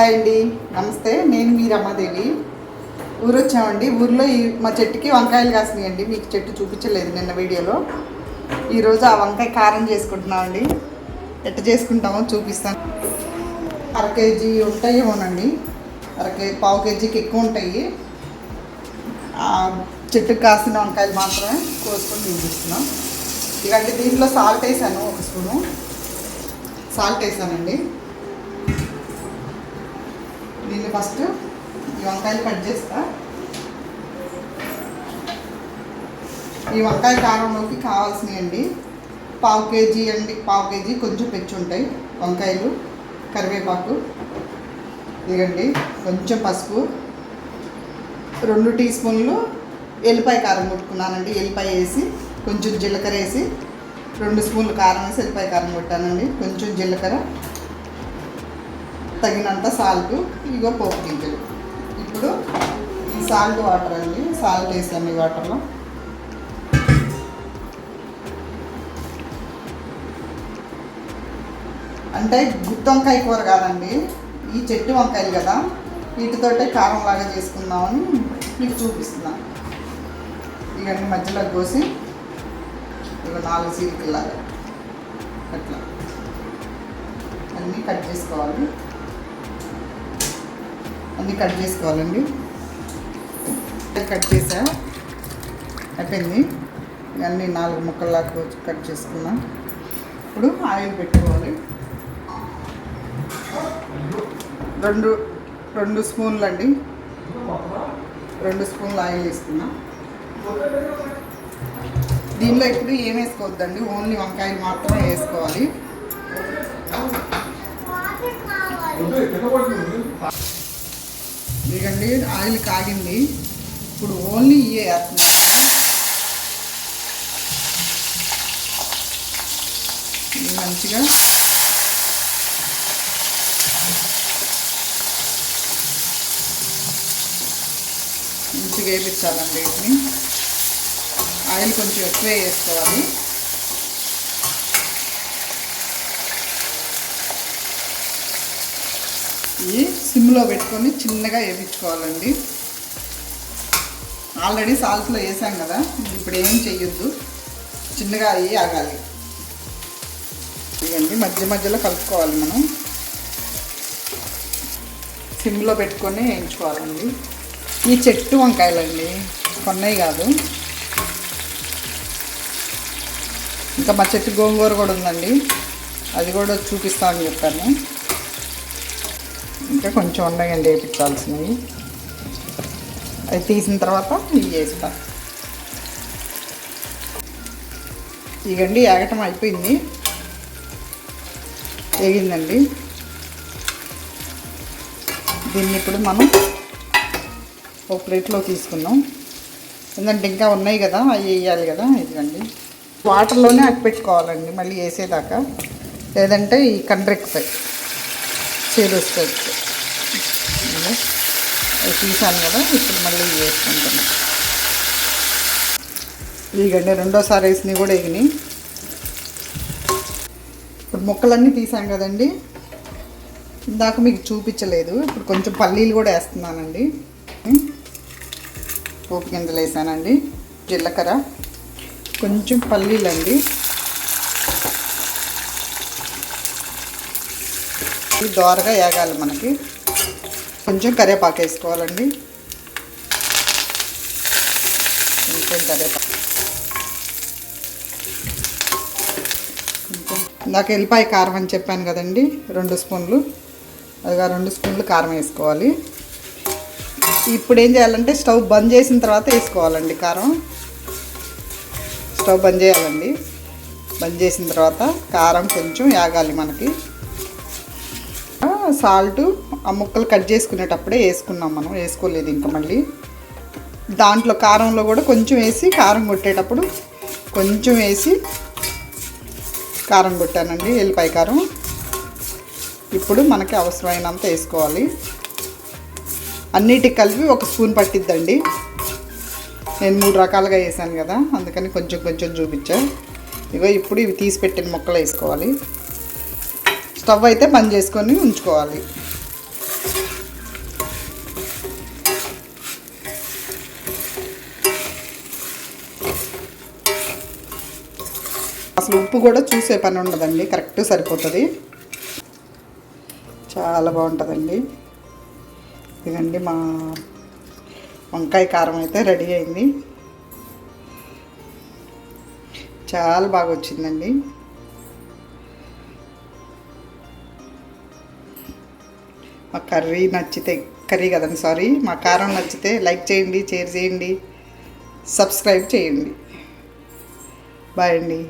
Hi అండి. నమస్తే. నేను మీ రమాదేవి. ఊరు వచ్చామండి. ఊర్లో ఈ మా చెట్టుకి వంకాయలు కాసినాయండి. మీకు చెట్టు చూపించలేదు నిన్న వీడియోలో. ఈరోజు ఆ వంకాయ కారం చేసుకుంటున్నామండి. ఎట్ట చేసుకుంటామో చూపిస్తాను. అర కేజీ ఉంటాయేమోనండి. అర కేజీ పావు కేజీకి ఎక్కువ ఉంటాయి. ఆ చెట్టుకు కాసిన వంకాయలు మాత్రమే కోసుకొని చూపిస్తున్నాం ఇకంటే దీంట్లో సాల్ట్ వేసాను ఒక స్పూను. సాల్ట్ వేసానండి. దీన్ని ఫస్ట్ ఈ వంకాయలు కట్ చేస్తా. ఈ వంకాయ కారంలోకి కావాల్సినవి అండి పావు కేజీ అండి పావు కేజీ కొంచెం పెచ్చి ఉంటాయి వంకాయలు కరివేపాకు ఇదిగండి కొంచెం పసుపు రెండు టీ స్పూన్లు ఎల్లిపాయ కారం కొట్టుకున్నానండి. ఎల్లిపాయ వేసి కొంచెం జీలకర్ర వేసి రెండు స్పూన్లు కారం వేసి ఎల్లిపాయ కారం కొట్టానండి. కొంచెం జీలకర్ర తగినంత సాల్ట్ ఇగో పోపు గింజలు. ఇప్పుడు ఈ సాల్ట్ వాటర్ అండి. సాల్ట్ వేసాము ఈ వాటర్లో. అంటే గుత్తి వంకాయ కూర కాదండి. ఈ చెట్టు వంకాయలు కదా. వీటితోటే కారం లాగా చేసుకుందామని మీకు చూపిస్తున్నాను ఇవన్నీ మధ్యలో కోసి ఇవి నాలుగు సీరికల్లాగా అట్లా అన్నీ కట్ చేసుకోవాలి. అన్నీ కట్ చేసుకోవాలండి. కట్ చేసా అయిపోయింది. ఇవన్నీ నాలుగు ముక్కల్లాగా కట్ చేసుకున్నాం. ఇప్పుడు ఆయిల్ పెట్టుకోవాలి. రెండు రెండు స్పూన్లు అండి రెండు స్పూన్లు ఆయిల్ వేసుకున్నాం దీనిలో ఇప్పుడు ఏం వేసుకోవద్దండి. ఓన్లీ వంకాయలు మాత్రమే వేసుకోవాలి. ఇదండి ఆయిల్ కాగింది. ఇప్పుడు ఓన్లీ ఇవే వేస్తున్నాను. మంచిగా మంచిగా వేయించాలండి వీటిని. ఆయిల్ కొంచెం ఎక్కువ వేసుకోవాలి. ఇవి సిమ్లో పెట్టుకొని చిన్నగా వేయించుకోవాలండి. ఆల్రెడీ సాల్స్లో వేసాం కదా ఇప్పుడు ఏం చెయ్యొద్దు. చిన్నగా అయ్యి ఆగాలి. ఇవ్వండి మధ్య మధ్యలో కలుపుకోవాలి మనం. సిమ్లో పెట్టుకొని వేయించుకోవాలండి. ఈ చెట్టు వంకాయలండి కొన్నవి కాదు. ఇంకా మా చెట్టు గోంగూర కూడా ఉందండి. అది కూడా చూపిస్తామని చెప్పాను. ఇంకా కొంచెం ఉన్నాయండి వేపించాల్సినవి. అది తీసిన తర్వాత ఇవి వేస్తా. ఇగండి ఏగటం అయిపోయింది. వేగిందండి దీన్ని ఇప్పుడు మనం ఒక ప్లేట్లో తీసుకుందాం. ఎందుకంటే ఇంకా ఉన్నాయి కదా అవి వేయాలి కదా ఇదిగండి. వాటర్లోనే అట్టి పెట్టుకోవాలండి మళ్ళీ వేసేదాకా. లేదంటే ఈ కండ్రెక్కుతాయి. చేరుస్తుంది తీసాను కదా ఇప్పుడు మళ్ళీ వేసుకుంటున్నాను ఇదిగండి రెండోసారి వేసినవి కూడా ఎగినాయి ఇప్పుడు ముక్కలన్నీ తీసాం కదండి. ఇందాక మీకు చూపించలేదు ఇప్పుడు కొంచెం పల్లీలు కూడా వేస్తున్నానండి. పోపు గింజలు వేసానండి. జీలకర్ర. కొంచెం పల్లీలండి. ఇది దోరగా వేగాలి మనకి. కొంచెం కరివేపాకు వేసుకోవాలండి. కొంచెం కరివేపాకు. ఇందాక ఎల్లిపాయ కారం అని చెప్పాను కదండి రెండు స్పూన్లు. అదిగా రెండు స్పూన్లు కారం వేసుకోవాలి. ఇప్పుడు ఏం చేయాలంటే స్టవ్ బంద్ చేసిన తర్వాత వేసుకోవాలండి కారం. స్టవ్ బంద్ చేయాలండి. బంద్ చేసిన తర్వాత కారం కొంచెం యాగాలి మనకి. సాల్ట్ ఆ ముక్కలు కట్ చేసుకునేటప్పుడే వేసుకున్నాం మనం వేసుకోలేదు ఇంకా మళ్ళీ. దాంట్లో కారంలో కూడా కొంచెం వేసి కారం కొట్టేటప్పుడు కొంచెం వేసి కారం కొట్టానండి ఎల్లిపాయ కారం. ఇప్పుడు మనకి అవసరమైనంత వేసుకోవాలి. అన్నిటికి కలిపి ఒక స్పూన్ పట్టిద్దండి. నేను మూడు రకాలుగా వేసాను కదా అందుకని కొంచెం కొంచెం చూపించా. ఇగో ఇప్పుడు ఇవి తీసి పెట్టిన ముక్కలు వేసుకోవాలి. స్టవ్ అయితే బంద్ చేసుకొని ఉంచుకోవాలి. అసలు ఉప్పు కూడా చూసే పని ఉండదండి కరెక్ట్ సరిపోతుంది. చాలా బాగుంటుందండి. ఇదండి మా వంకాయ కారం అయితే రెడీ అయింది. చాలా బాగా వచ్చిందండి. మా కర్రీ నచ్చితే కర్రీ కదండి సారీ మా కారం నచ్చితే లైక్ చేయండి షేర్ చేయండి సబ్స్క్రైబ్ చేయండి. బాయ్ అండి.